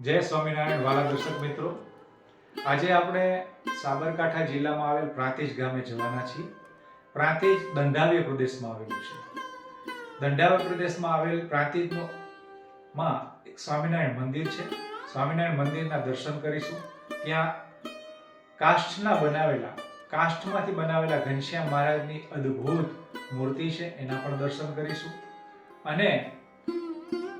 જય સ્વામિનારાયણ, વાલા દર્શક મિત્રો. આજે આપણે સાબરકાંઠા જિલ્લામાં આવેલ પ્રાંતિજ ગામે જવાના છીએ. પ્રાંતિજ દંડાવ્ય પ્રદેશમાં આવેલું છે. દંડાવ્ય પ્રદેશમાં આવેલ પ્રાંતિજનો માં એક સ્વામિનારાયણ મંદિર છે. સ્વામિનારાયણ મંદિરના દર્શન કરીશું. ત્યાં કાષ્ઠના બનાવેલા, કાષ્ઠમાંથી બનાવેલા ઘનશ્યામ મહારાજની અદ્ભુત મૂર્તિ છે. એના પણ દર્શન કરીશું. અને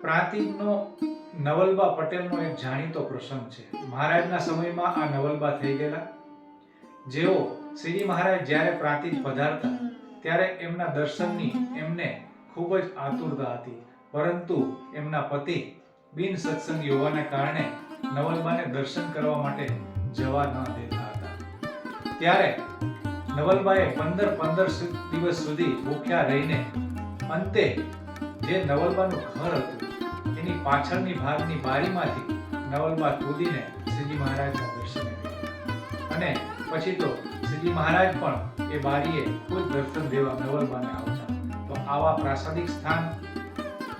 પ્રાંતિજનો નવલબા પટેલનો એક જાણીતો પ્રસંગ છે. મહારાજના સમયમાં આ નવલબા થઈ ગયેલા. જેઓ શ્રીજી મહારાજ જ્યારે પ્રાંતિજ પધારતા, ત્યારે એમના દર્શનની એમને ખૂબ જ આતુરતા હતી. પરંતુ એમના પતિ બિન સત્સંગી હોવાને કારણે નવલબાને દર્શન કરવા માટે જવા ન દેતા હતા. ત્યારે નવલબાએ પંદર પંદર દિવસ સુધી ભૂખ્યા રહીને અંતે જે નવલબાનું ઘર હતું એની પાછળની ભાગની બારીમાંથી નવલમાં કૂદીને શ્રીજી મહારાજના દર્શન અને પછી તો શ્રીજી મહારાજ પણ એ બારીએ ખુદ દર્શન દેવા નવલબાને આવતા. તો આવા પ્રાસાદિક સ્થાન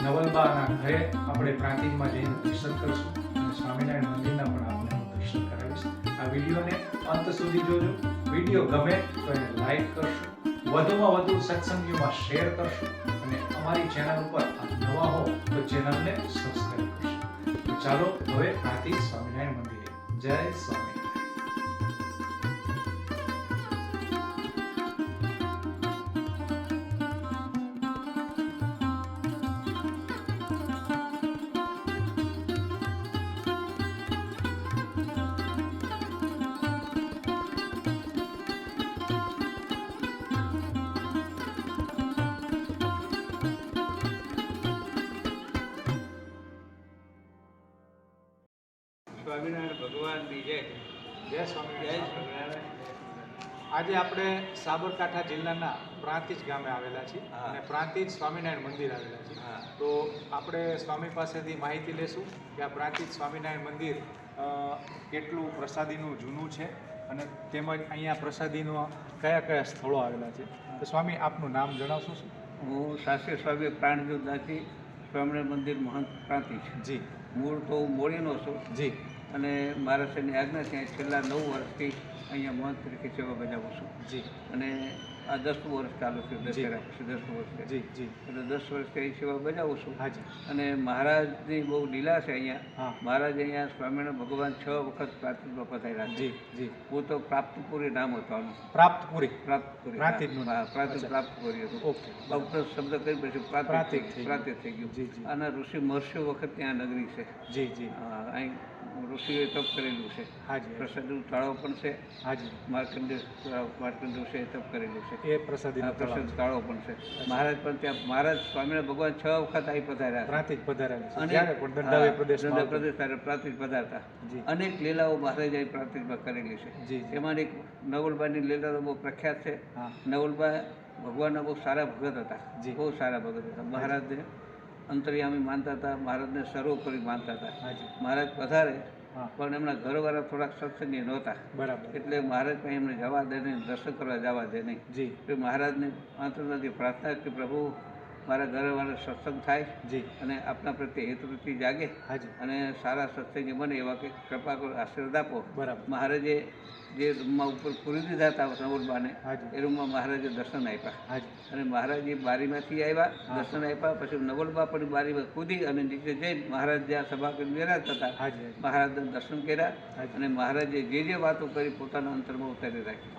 નવલબાના ઘરે આપણે પ્રાંતિજમાં જઈને દર્શન કરશું. અને સ્વામિનારાયણ મંદિરના પણ આપણે દર્શન કરાવીશ. આ વિડીયોને અંત સુધી જોજો. વીડિયો ગમે તો એને લાઈક કરશો. વધુમાં વધુ સત્સંગીઓમાં શેર કરશો. અને અમારી ચેનલ ઉપર નવા હો તો ચેનલને સબસ્ક્રાઇબ કરશો. ચાલો હવે પ્રાંતિજ સ્વામિનારાયણ મંદિરે. જય સ્વામિનારાયણ. સ્વામિનારાયણ ભગવાનની જય જય જય સ્વામિનારાયણ. સ્વામિનારાયણ. આજે આપણે સાબરકાંઠા જિલ્લાના પ્રાંતિજ ગામે આવેલા છીએ અને પ્રાંતિજ સ્વામિનારાયણ મંદિર આવેલા છે. હા. તો આપણે સ્વામી પાસેથી માહિતી લેશું કે આ પ્રાંતિજ સ્વામિનારાયણ મંદિર કેટલું પ્રસાદીનું જૂનું છે અને તેમજ અહીંયા પ્રસાદીનો કયા કયા સ્થળો આવેલા છે. તો સ્વામી આપનું નામ જણાવશો શું? હું શાસ્ત્રી સ્વામી પ્રાણજોતનાથી સ્વામિનારાયણ મંદિર મહંત પ્રાંતિજ. જી. મૂળ તો હું મોડીનો છું. જી. અને મહારાષ્ટ્રની આજ્ઞાથી છેલ્લા નવ વર્ષથી અહીંયા મહંત તરીકે સેવા બજાવું છું. જી. અને આ દસમું વર્ષ ચાલુ છે. દશેરા પછી દસમું વર્ષ જી જી. એટલે દસ વર્ષથી અહીં સેવા બજાવું છું. હાજી અને મહારાજની બહુ લીલા છે અહીંયા. મહારાજ અહીંયા સ્વામિનારાયણ ભગવાન છ વખત પ્રાંતિજમાં પધાર્યા જી જી. હું તો પ્રાપ્તપુરી નામ હતું આનું. પ્રાપ્તપુરી? પ્રાપ્તપુરી અચ્છા. પ્રાપ્તપુરી હતું. ઓકે. ડૉક્ટર શબ્દ કરી પછી પ્રાંતિજ પ્રાંતિજ થઈ ગયું. જી જી. આના ઋષિ મહર્ષિ વખત ત્યાં નગરી છે. જી જી. અહીં ઋષિઓએ તપ કરેલું છે. હાજી પ્રસાદનું તળાવ પણ છે. હાજી. માર્કંડે માર્કંડ ઋષિએ તપ કરેલું છે. એ પ્રસાદ પ્રસાદ તળાવ પણ છે. મહારાજ પણ ત્યાં મહારાજ સ્વામિનારાયણ ભગવાન છ વખત આવી પધાર્યા. પ્રાંતિજ પધારેલા છે. અને દંડાવ્ય. પ્રદેશ ત્યારે પ્રાંતિજ પધારતા. અનેક લીલાઓ મહારાજ અહીં પ્રાંતિજમાં કરેલી છે. એમાં એક નવલબાની લીલા તો બહુ પ્રખ્યાત છે. હા. નવલબા ભગવાનના બહુ સારા ભગત હતા. બહુ સારા ભગત હતા. મહારાજને અંતર્યામી માનતા હતા મહારાજને સર્વોપરી માનતા હતા. હાજી. મહારાજ પધારે પણ એમના ઘરવાળા થોડાક સત્સંગી નહોતા. બરાબર. એટલે મહારાજ પણ એમને જવા દે નહીં દર્શન કરવા જવા દે નહીં. જી. મહારાજને નથી પ્રાર્થના કે પ્રભુ મારા ઘરવાળા સત્સંગ થાય જી. અને આપના પ્રત્યે હેતુવૃત્તિ જાગે હાજી. અને સારા સત્સંગી બને એવા કે કૃપા કરો આશીર્વાદ આપો. બરાબર. મહારાજે જે રૂમમાં ઉપર પૂરી દીધા હતા નવલબાને એ રૂમમાં મહારાજે દર્શન આપ્યા. અને મહારાજ એ બારીમાંથી આવ્યા દર્શન આપ્યા પછી નવલબા પણ બારીમાં કૂદી અને નીચે જઈ મહારાજ જ્યાં સભા કરી બિરાજતા હતા હાજી દર્શન કર્યા અને મહારાજે જે જે વાતો કરી પોતાના અંતરમાં ઉતારી રાખી.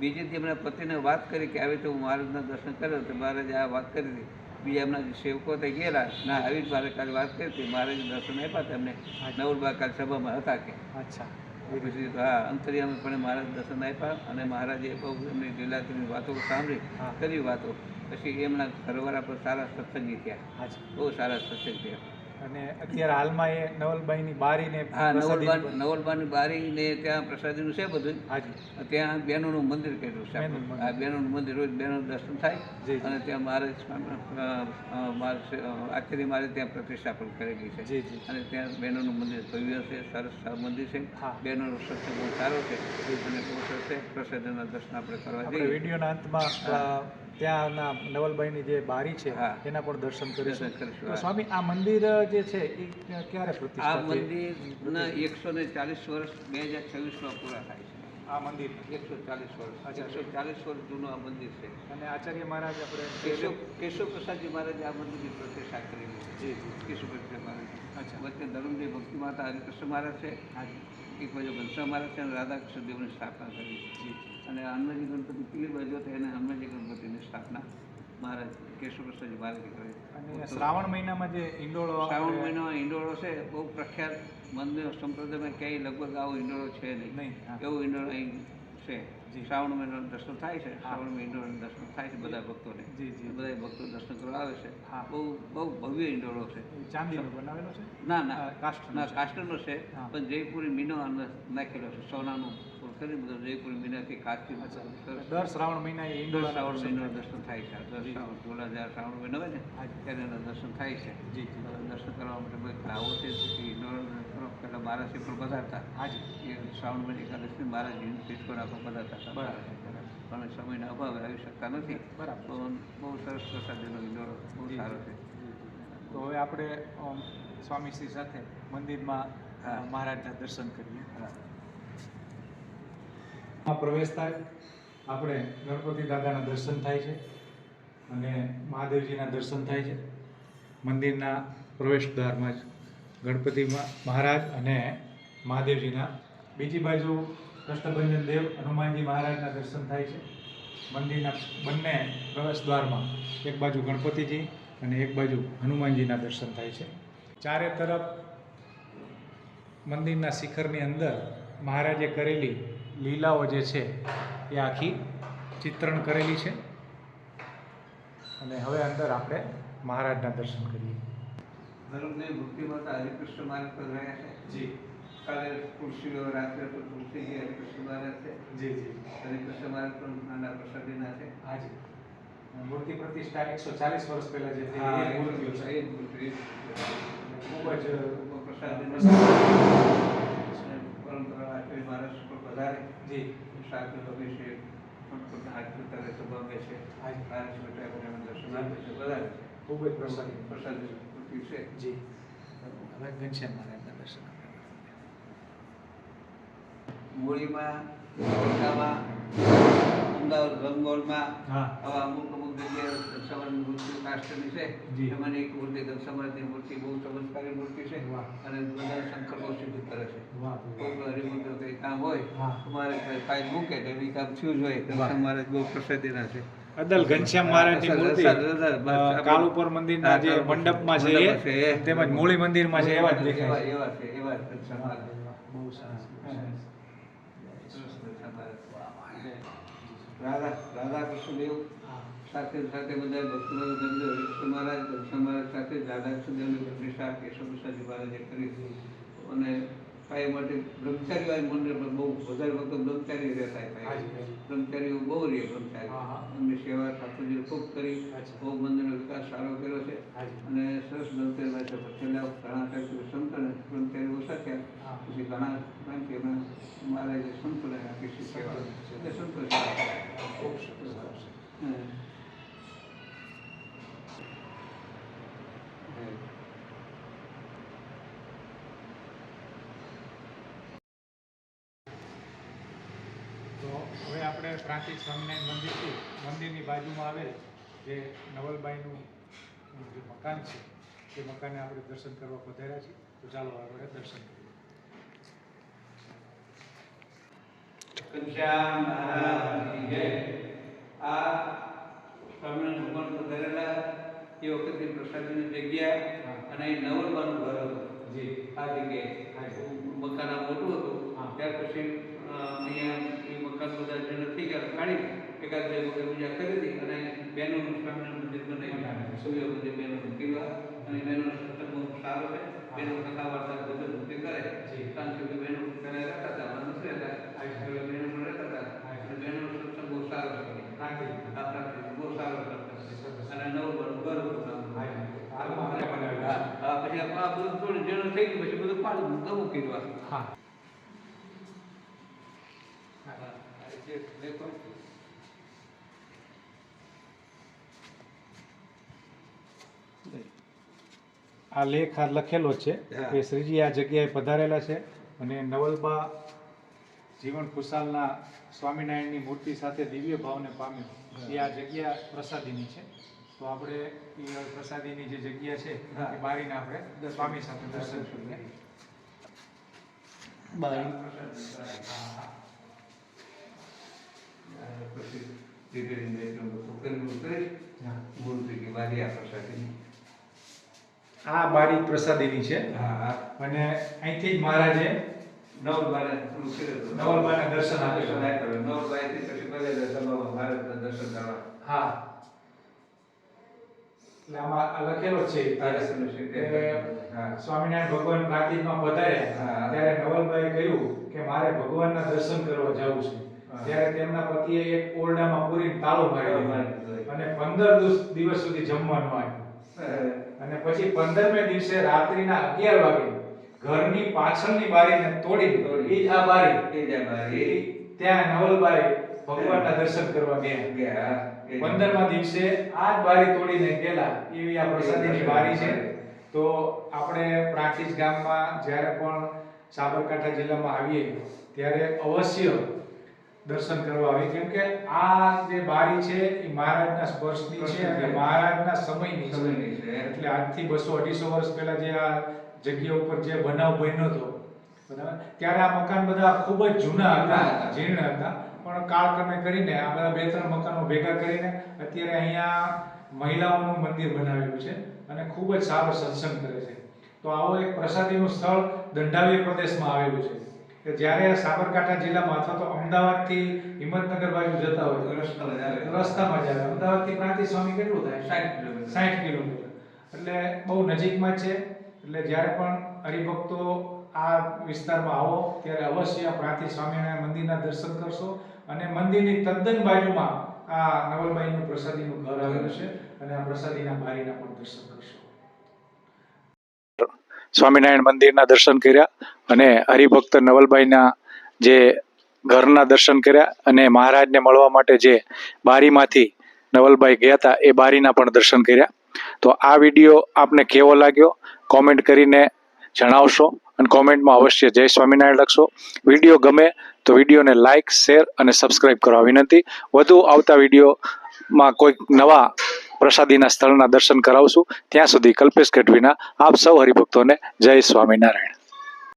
બીજે દી એમના પતિને વાત કરી કે આવી તો હું મહારાજના દર્શન કર્યો તો મહારાજે આ વાત કરી હતી. બીજા એમના સેવકો તે ગયેલા ના આવી જ મારે કાલે વાત કરી હતી. મહારાજે દર્શન આપ્યા તેમને નવલબા કાલે સભામાં હતા કે. અચ્છા. પછી હા અંતરિયામી પણ મહારાજ દર્શન આપ્યા અને મહારાજે બહુ એમની લીલાની વાતો સાંભળી. કરી વાતો. પછી એમના ઘરવાળા પર સારા સત્સંગી થયા. બહુ સારા સત્સંગ થયા. અને અત્યારે હાલમાં એ નવલબાઈની બારીને હા નવલબા નવલબાની બારી ને ત્યાં પ્રસાદીનું છે બધું. હાજી. ત્યાં બહેનોનું મંદિર કર્યું છે બહેનોનું. આ બહેનોનું મંદિર રોજ બહેનો દર્શન થાય અને ત્યાં મારે આખરી મારે ત્યાં પ્રતિષ્ઠાપન કરેલી છે. અને ત્યાં બહેનોનું મંદિર ભવ્ય છે સરસ મંદિર છે. બહેનોનો સત્સંગ બહુ સારો છે અને બહુ સરસ છે. પ્રસાદના દર્શન આપણે કરવા જઈએ. વિડીયોના અંતમાં ત્યાંના નવલબાઈની જે બારી છે. એના પણ દર્શન કરીશું. તો સ્વામી આ મંદિર જે છે એ ક્યારે આ? મંદિરના એકસો ને ચાલીસ વર્ષ બે હજાર છવ્વીસમાં પૂરા થાય છે. આ મંદિર? એકસો ચાલીસ વર્ષ. એકસો ચાલીસ વર્ષ જૂનું આ મંદિર છે. અને આચાર્ય મહારાજ આપણે કેશવ કેશવ પ્રસાદજી મહારાજે આ મંદિરની પ્રતિષ્ઠા કરેલી છે. જી કેશવ પ્રસાદ મહારાજ. અચ્છા. વચ્ચે ધર્મદેવ ભક્તિ માતા હરિકૃષ્ણ મહારાજ છે. એક બાજુ ઘનશ્યામ મહારાજ છે અને રાધાકૃષ્ણ દેવની સ્થાપના કરી જી. અને હનુમાનજી ગણપતિ પેલી બાજુ હતા એને હનુમાનજી ગણપતિની સ્થાપના મહારાજ કેશવ પ્રસાદજી મહારાજે કરી. અને શ્રાવણ મહિનામાં જે ઈંડોળો શ્રાવણ મહિનામાં ઈંડોળો છે બહુ પ્રખ્યાત મંદિર સંપ્રદાયમાં ક્યાંય લગભગ આવો ઈંડોળો છે નહીં. એવો ઈંડોળો અહીં છે. જી. શ્રાવણ મહિનાનું દર્શન થાય છે. શ્રાવણ ઈંડોળાનું દર્શન થાય છે બધા ભક્તોને. જી, જી. બધા ભક્તો દર્શન કરવા આવે છે. બહુ બહુ ભવ્ય ઈંડોળો છે. ચાંદીનો બનાવેલો છે? ના ના. ના કાસ્ટનો છે પણ જયપુરી મીનો અંદર નાખેલો છે સોનાનું કરી બધું જયપુરી મીનાથી કાચી દર શ્રાવણ મહિના દર શ્રાવણ મહિના દર્શન થાય છે. દર શ્રાવણ ધોળા જ્યારે શ્રાવણ મહિનો હોય ને. ત્યારે એના દર્શન થાય છે. જી દર્શન કરવા માટે બધા લાવો છે પહેલાં બારાસી પણ પધારતા. હાજી એ શ્રાવણ મહિના એકાદશી મહારાજ તીર્થો રાખો બધા હતા. બરાબર. પણ સમયના અભાવે આવી શકતા નથી. બરાબર. બહુ સરસ પ્રસાદીનો ઈંડોળો બહુ સારો છે. તો હવે આપણે સ્વામીશ્રી સાથે મંદિરમાં મહારાજના દર્શન કરીએ. આ પ્રવેશ થાય. આપણે ગણપતિ દાદાના દર્શન થાય છે અને મહાદેવજીના દર્શન થાય છે. મંદિરના પ્રવેશદ્વારમાં જ ગણપતિ મહારાજ અને મહાદેવજીના. બીજી બાજુ કૃષ્ણભંજન દેવ હનુમાનજી મહારાજના દર્શન થાય છે. મંદિરના બંને પ્રવેશદ્વારમાં એક બાજુ ગણપતિજી અને એક બાજુ હનુમાનજીના દર્શન થાય છે. ચારે તરફ મંદિરના શિખરની અંદર મહારાજે કરેલી લીલાઓ જે છે એ આખી ચિત્રણ કરેલી છે. અને હવે અંદર આપણે મહારાજના દર્શન કરીએ. ધર્મદેવ ભક્તિ માતા હરિકૃષ્ણ માર્ગ પર રહ્યા છે? જી. કાલે તુલસીઓ રાત્રે તો તુલસીજી હરિકૃષ્ણ મહારાજ છે? જી જી. હરિકૃષ્ણ મહારાજ પણ નાના પ્રસાદીના છે? હાજી મૂર્તિ પ્રતિષ્ઠા એકસો ચાલીસ વર્ષ પહેલા જે થઈ એ મૂર્તિઓ છે. ખૂબ જ પ્રસાદીના અને પરંપરા આચાર્ય મહારાજ પર વધારે જી સાથે અભિષેક પણ હાથ ઉતારે સભા બેસે હાજી. હાથ બેઠા કરીને દર્શન આપે છે વધારે. ખૂબ જ પ્રસાદ. પ્રસાદ છે. જી. હવે ઘનશ્યામ મહારાજના દર્શન મૂળીમાં અમદાવાદ રંગોળમાં હા. આવા અમુક અમુક જગ્યાએ ઘનશ્યામની મૂર્તિ કાષ્ટની છે. એમાં એક મૂર્તિ ઘનશ્યામની મૂર્તિ બહુ ચમત્કારી મૂર્તિ છે. અને બધા સંકલ્પો સિદ્ધ કરે છે. કોઈ કંઈ કામ હોય તમારે ફાઇલ મૂકે તો એવી કામ થયું જ હોય. મહારાજ બહુ પ્રસિદ્ધિના છે. અદલ ઘનશ્યામ મહારાજની મૂર્તિ. કાલુપુર મંદિરના જે મંડપમાં છે. તેમજ મૂળી મંદિરમાં છે એવા જ દેખાય એવા છે. એવા છે એવા જ. બહુ સરસ રાધા રાધા કૃષ્ણદેવ સાથે સાથે બધા ભક્તોનો ધંધો હરિકૃષ્ણ મહારાજ મહારાજ સાથે રાધા કૃષ્ણ દેવની પ્રતિષ્ઠા કેશવ પ્રસાદજી મહારાજે કરી અને કાંઈ માટે બ્રહ્મચારી પર બહુ વધારે વખત બ્રહ્મચારી રહેતા થાય. બ્રહ્મચારીઓ બહુ રહે બ્રહ્મચારી. એમની સેવા ઠાકોરજીએ ખૂબ કરી. બહુ મંદિરનો વિકાસ સારો કર્યો છે. અને સરસ બ્રહ્મચારી છે. છેલ્લા ઘણા ટાઈમ સંતો અને બ્રહ્મચારી ઓછા થયા. પછી ઘણા ટાઈમથી એમણે મહારાજે સંતોને આપી છે સેવા. એટલે સંતો સેવા કરે. ખૂબ સરસ, સરસ. હમ. તો હવે આપણે પ્રાંતિક સ્વામિનારાયણ મંદિરથી મંદિરની બાજુમાં આવેલ જે નવલબાઈનું જે મકાન છે તે મકાને આપણે દર્શન કરવા પધાર્યા છીએ. તો ચાલો આપણે દર્શન કરીએ. મહારાજની જય. આ સ્વામિનારાયણ ભગવાન પધારેલા એ વખતે પ્રસાદીની જગ્યા અને અહીં નવલબાનું ઘર હતું. આ જગ્યાએ. મકાન મોટું હતું. ત્યાર પછી અહીંયા એ મકાન બધા જે નથી ગયા કાઢી એકાદ બે વખત પૂજા કરી હતી અને બહેનોનું સ્વામિનારાયણ મંદિર બનાવ્યું. સૂર્ય મંદિર બહેનોનું કિલ્લા અને બહેનોનો સત્સંગ બહુ સારો છે બહેનો કથા વાર્તા બધું ભક્તિ કરે. કારણ કે બહેનો પહેલા રહેતા હતા હમણાં નથી રહેતા આવી પહેલા બહેનો રહેતા હતા અને બહેનોનો સત્સંગ બહુ સારો છે પછી આ બધું થોડું જેનું થઈ ગયું પછી બધું પાડું નવું કર્યું હા હા, આ જે દેખો. આ લેખ આ લખેલો છે. કે શ્રીજી આ જગ્યાએ પધારેલા છે અને નવલબા જીવન ખુશાલના સ્વામિનારાયણની મૂર્તિ સાથે દિવ્ય ભાવને પામ્યો. એ આ જગ્યા પ્રસાદીની છે. તો આપણે એ પ્રસાદીની જે જગ્યા છે એ બારીને આપણે સ્વામી સાથે દર્શન કરીએ. ધીરે ધીરે મૂર્તિ કે બારી આ પ્રસાદીની. આ બારી પ્રસાદીની છે. હા હા. અને અહીંથી જ મહારાજે નવલબાને દર્શન આપ્યા. નવલબાઈથી પછી પહેલા ભારતના દર્શન કરવા હા. એટલે આમાં આ લખેલો છે. સ્વામિનારાયણ ભગવાન પ્રાંતિજમાં પધાર્યા. હા. ત્યારે નવલભાઈએ કહ્યું કે મારે ભગવાનના દર્શન કરવા જવું છે. ત્યારે તેમના પતિએ એક ઓરડામાં પૂરીને તાળો મારી દીધો. અને પંદર દિવસ સુધી જમવાનું આપ્યું. અને પછી પંદરમે દિવસે રાત્રિના અગિયાર વાગે ઘરની પાછળની બારીને તોડી તોડી. એ આ બારી એ જ બારી. ત્યાં નવલબારી ભગવાનના દર્શન કરવા ગયા ગયા. એ જ. પંદરમા દિવસે આ જ બારી તોડીને ગયેલા એવી આ પ્રસાદીની બારી છે તો આપણે પ્રાંતિજ ગામમાં જ્યારે પણ સાબરકાંઠા જિલ્લામાં આવીએ ત્યારે અવશ્ય દર્શન કરવા આવી. કેમ કે આ જે બારી છે એ મહારાજના સ્પર્શની છે અને મહારાજના સમયની સમયની છે. એટલે આજથી બસો અઢીસો વર્ષ પહેલા જે આ જગ્યા ઉપર જે બનાવ બન્યો હતો બરાબર? ત્યારે આ મકાન બધા ખૂબ જ જૂના હતા જૂના હતા. જીર્ણ હતા. પણ કાળક્રમે કરીને આ બધા બે ત્રણ મકાનો ભેગા કરીને અત્યારે અહીંયા મહિલાઓનું મંદિર બનાવેલું છે અને ખૂબ જ સારો સત્સંગ કરે છે. તો આવો એક પ્રસાદીનું સ્થળ દંડાવી પ્રદેશમાં આવેલું છે. કે જ્યારે સાબરકાંઠા જિલ્લામાં અથવા તો અમદાવાદથી હિંમતનગર બાજુ જતા હોય રસ્તામાં જાય રસ્તામાં જ આવે. અમદાવાદથી પ્રાંતિ સ્વામી કેટલું થાય? સાઠ કિલોમીટર. સાઠ કિલોમીટર. એટલે બહુ નજીકમાં છે. એટલે જ્યારે પણ હરિભક્તો આ વિસ્તારમાં આવો ત્યારે અવશ્ય આ પ્રાંતિ સ્વામિનારાયણ મંદિરના દર્શન કરશો અને મંદિરની તદ્દન બાજુમાં આ નવલબાઈનું પ્રસાદીનું ઘર આવેલું છે અને આ પ્રસાદીના ભારીના પણ દર્શન કરશો. સ્વામિનારાયણ મંદિરના દર્શન કર્યા અને હરિભક્ત નવલભાઈના જે ઘરના દર્શન કર્યા અને મહારાજને મળવા માટે જે બારીમાંથી નવલભાઈ ગયા હતા, એ બારીના પણ દર્શન કર્યા. તો આ વીડિયો આપને કેવો લાગ્યો? કોમેન્ટ કરીને જણાવશો અને કોમેન્ટમાં અવશ્ય જય સ્વામિનારાયણ લખશો. વીડિયો ગમે તો વિડીયોને લાઇક શેર અને સબસ્ક્રાઇબ કરવા વિનંતી. વધુ આવતા વિડીયોમાં કોઈક નવા પ્રસાદીના સ્થળના દર્શન કરાવશું ત્યાં સુધી કલ્પેશ ગઢવીના આપ સૌ હરિભક્તોને જય સ્વામિનારાયણ.